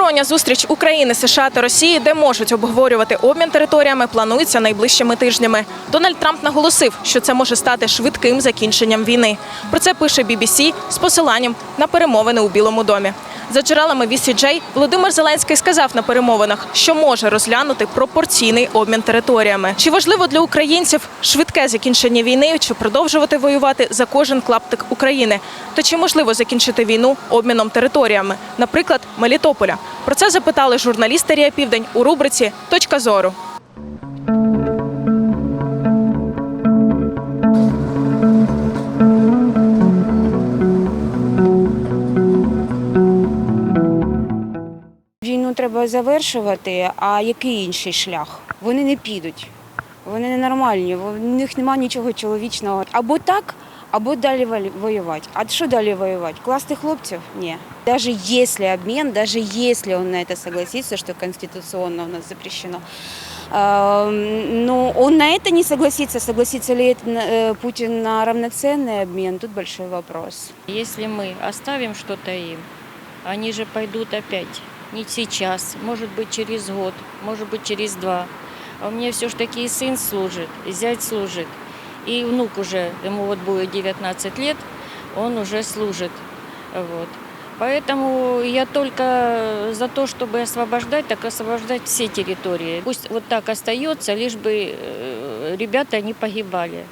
Двостороння зустріч України, США та Росії, де можуть обговорювати обмін територіями, планується найближчими тижнями. Дональд Трамп наголосив, що це може стати швидким закінченням війни. Про це пише BBC з посиланням на перемовини у Білому домі. За джерелами VCJ, Володимир Зеленський сказав на перемовинах, що може розглянути пропорційний обмін територіями. Чи важливо для українців швидке закінчення війни, чи продовжувати воювати за кожен клаптик України? Та чи можливо закінчити війну обміном територіями, наприклад, Мелітополя? Про це запитали журналісти Рія Південь у рубриці Точка зору. Війну треба завершувати, а який інший шлях? Вони не підуть. Вони ненормальні, в них немає нічого чоловічного. Або так, або далі валі- воювати. А що далі воювати? Класти хлопців? Ні. Даже если обмен, даже если он на это согласится, что конституционно у нас запрещено, эм, но он на это не согласится. Согласится ли это, э, Путин на равноценный обмен, тут большой вопрос. Если мы оставим что-то им, они же пойдут опять. Не сейчас, может быть через год, может быть через два. А у меня все ж таки и сын служит, и зять служит, и внук уже, ему вот будет 19 лет, он уже служит. Вот. Поэтому я только за то, чтобы освобождать, так освобождать все территории. Пусть вот так остается, лишь бы э, ребята не погибали.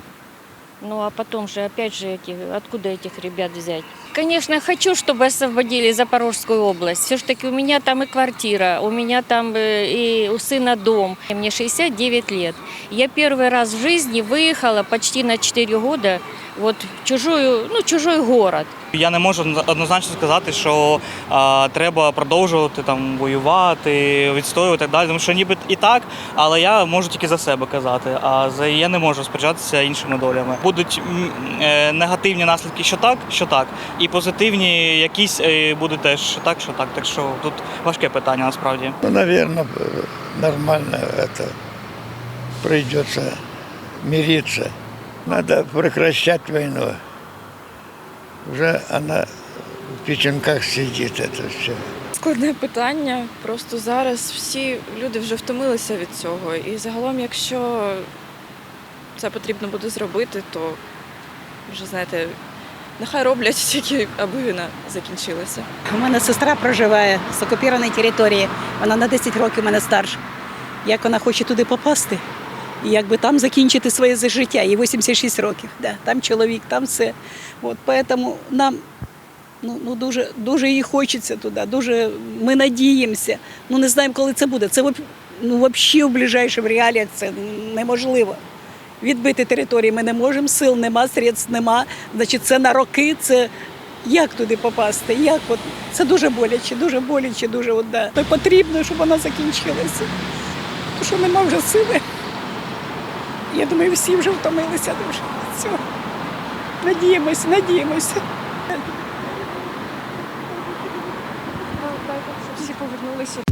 Ну а потом же, опять же, эти, откуда этих ребят взять? Конечно, хочу, чтобы освободили Запорожскую область. Все-таки у меня там и квартира, у меня там э, и у сына дом. Мне 69 лет. Я первый раз в жизни выехала почти на 4 года вот в чужую, ну, чужой город. Я не можу однозначно сказати, що а, треба продовжувати там воювати, відстоювати і так далі. Тому що ніби і так, але я можу тільки за себе казати. А за я не можу розпоряджатися іншими долями. Будуть м, е, негативні наслідки, що так, що так, і позитивні якісь е, будуть теж так, що так. Так що тут важке питання насправді. Ну, наверное, нормально это придется мириться. Надо прекращать войну. Уже она в печенках сидит, это все. Складне питання. Просто зараз всі люди вже втомилися від цього. І загалом, якщо це потрібно буде зробити, то вже знаєте, нехай роблять тільки, аби війна закінчилася. У мене сестра проживає з окупованої території. Вона на 10 років мене старша. Як вона хоче туди попасти, і якби там закінчити своє життя, їй 86 років. Да, там чоловік, там все. От, поэтому нам ну, ну, дуже, дуже їй хочеться туди, дуже ми надіємося. Ну не знаємо, коли це буде. Це ну, взагалі в ближайших реаліях це неможливо. Відбити території ми не можемо, сил нема, средств нема. Значить, це на роки, це як туди попасти? Як от це дуже боляче, дуже боляче, дуже от, да. То потрібно, щоб вона закінчилася. Тому що нема вже сили. Я думаю, всі вже втомилися дуже. цього. Надіємося, надіємося. Всі повернулися.